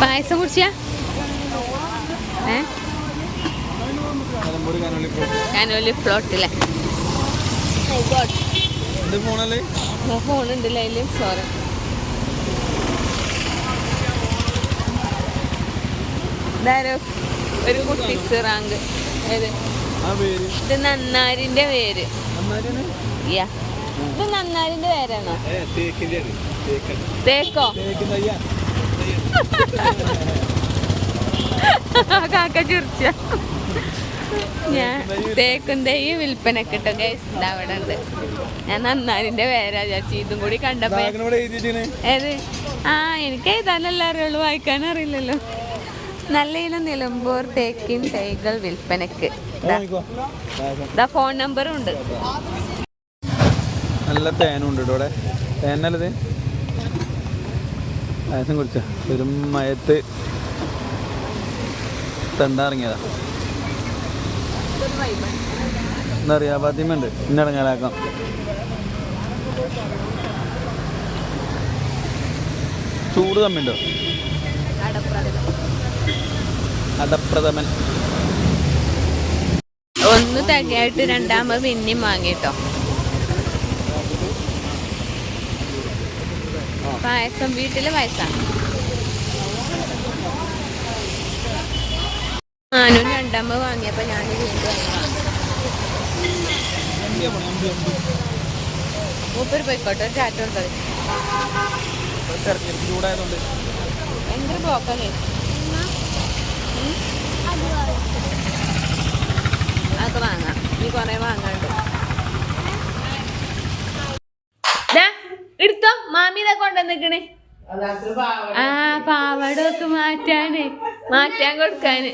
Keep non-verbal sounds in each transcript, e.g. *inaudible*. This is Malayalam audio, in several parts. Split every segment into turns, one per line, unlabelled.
പായസം കുടിച്ചാ? ഏ?
കനോലി
ഫോണുണ്ടല്ലോ അതിൽ സോറി ഇതാരോ? ഒരു കുട്ടി സിറാങ്ക്. ഏത്? ഇത് നന്നാരിന്റെ പേര്. ഇത് നന്നാരിന്റെ പേരാണോ? തേക്കോ? *laughs* കാക്ക ചിരിച്ച ഞാൻ തേക്കും വിൽപ്പന കിട്ടും ഗൈസ് അവിടെ ഉണ്ട്. ഞാൻ നന്നാനിന്റെ പേരാ ചാച്ചി ഇതും കൂടി കണ്ടപ്പോ ഏത്? ആ എനിക്ക് എഴുതാനല്ല അറിയുള്ളൂ. വായിക്കാൻ അറിയില്ലല്ലോ. നല്ല ഇനം നിലമ്പൂർ തേക്കിൻ തൈകൾ വിൽപ്പനക്ക്. ഫോൺ നമ്പറും ഉണ്ട്.
നല്ല തേനുണ്ട് ഇവിടെ. തേനല്ലത് പായസം കുടിച്ച? ഒരു മയത്ത് തണ്ടാറിങ്ങിയതാ. എന്താ പറയാ ഫാത്തിമ ഉണ്ട് ഇന്നടങ്ങാലാക്കാം ചൂട് തമ്മിണ്ടോ അടപ്രഥമൻ.
ഒന്ന് തകയായിട്ട് രണ്ടാമത് പിന്നെയും വാങ്ങിട്ടോ. പായസം വീട്ടിൽ പായസം. ഞാനും രണ്ടാമത് വാങ്ങിയപ്പോ ഞാൻ വീണ്ടും മൂപ്പര് പോയിക്കോട്ടെ ഒരു ചാറ്റ കൊടുത്തത്
ചൂടായതുകൊണ്ട്
ഭയങ്കര ബ്ലോക്കല്ലേ കൊണ്ടുവന്നിക്കണ് ആ പാവടൊക്കെ മാറ്റാന്. മാറ്റാൻ കൊടുക്കാന്.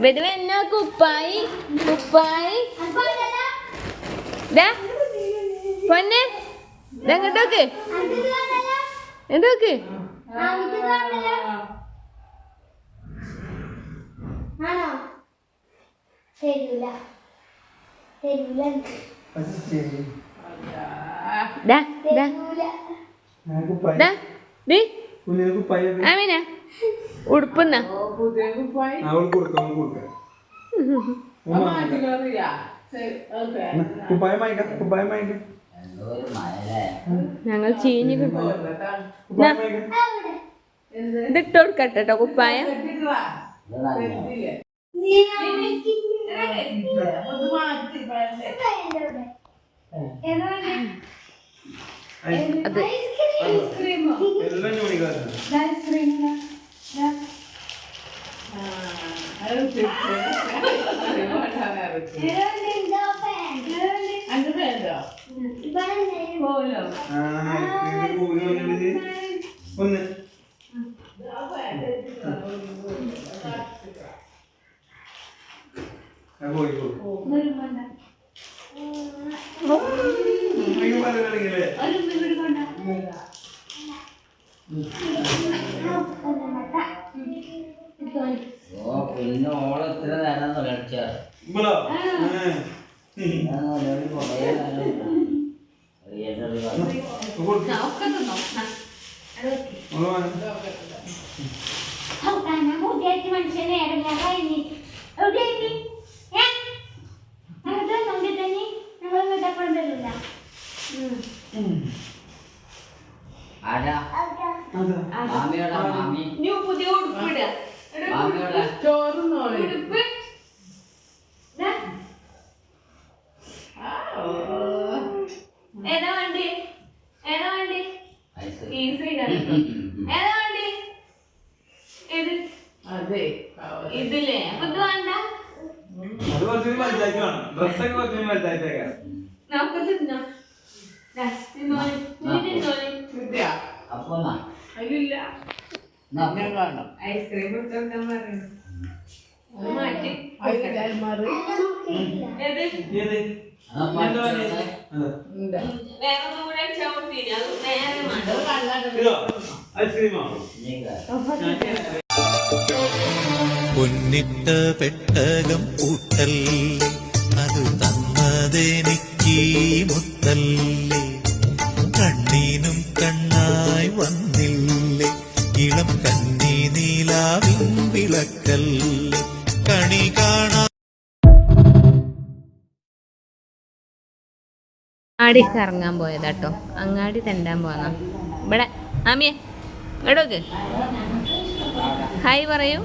ഇത് എന്നാ കുപ്പായി. കുപ്പായി. ദാ. പൊന്നെ. ഇതെങ്ങോട്ടോക്ക് എന്തോക്ക്
തരൂല. തരൂല.
ദാ ദാ.
തരൂല.
ദാ ദേ.
കുഞ്ഞിന് പയ്യ
ആമീന ഉടുപ്പുന്ന.
അവൾ കൊടുക്കാം അവൾ കൊടുക്കാം. കുപ്പായം വാങ്ങിക്കാം. കുപ്പായം വാങ്ങിക്കാം
ഞങ്ങൾ ചീഞ്ഞ്
കുപ്പായം വാങ്ങിക്കാം.
ഇതിട്ട് കൊടുക്കട്ടെ കേട്ടോ കുപ്പായം. അത്
ഒന്ന് ആ, പോയി, പോയി. അയ്യോ, അത് കളിക്കല്ലേ?
ഓ പിന്നെ ഓളത്തിന് നേരം
വാങ്ങി.
മനുഷ്യനെ ഇറങ്ങി എവിടെയായി
ഇനി പുതിയ ഉടുപ്പിടുക
മാമിയോടാ.
ഉടുപ്പ്. ഏതാ വണ്ടി? ഏതാ വണ്ടി? ഈസി ഏതാ വണ്ടി? ഇത് ഇതില്ലേ? അപ്പൊ ഇത് വേണ്ട.
അത് കുറച്ചുകൂടി വലുതാക്കി വേണം. ഡ്രസ്സൊക്കെ കുറച്ചുകൂടി വലുതായിട്ടേക്കാം
നമുക്ക് തിന്നോ. തിന്നോളി. നീ തിന്നോളി.
അപ്പൊ
ഐസ്ക്രീം
പൊന്നിട്ട പെട്ടകം കൂട്ടൽ അത് തന്നതെനിക്ക് മുത്തല്ലേ. കണ്ണീനും
അങ്ങാടി കറങ്ങാൻ പോയതാട്ടോ അങ്ങാടി തെണ്ടാൻ പോന്ന ഇവിടെ ആമിയെ എടോക്ക് ഹായ് പറയൂ.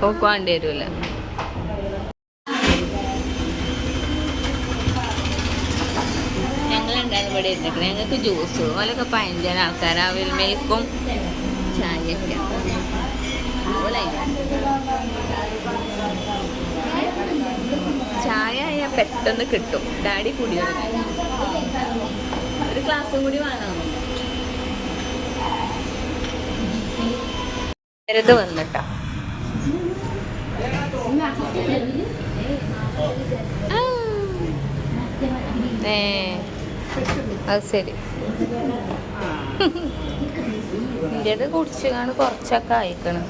പോക്കുവാണ്ടി വേണ്ടി ഞങ്ങൾ എന്തായാലും ഇവിടെ ഇരുന്നിട്ട് ഞങ്ങൾക്ക് ജ്യൂസ് ഓലൊക്കെ പഞ്ചന ആൾക്കാർ അവിൽ മിൽക്കും ചായയൊക്കെ. ചായ ആയാൽ പെട്ടെന്ന് കിട്ടും. ഡാഡി കൂടി. ഒരു ഗ്ലാസ് കൂടി വെറുതെ വന്നിട്ടാ ആ. ഏ അത് ശരി. *laughs* ഇന്ത്യയുടെ കുടിച്ച് കാണും കുറച്ചൊക്കെ അയക്കണം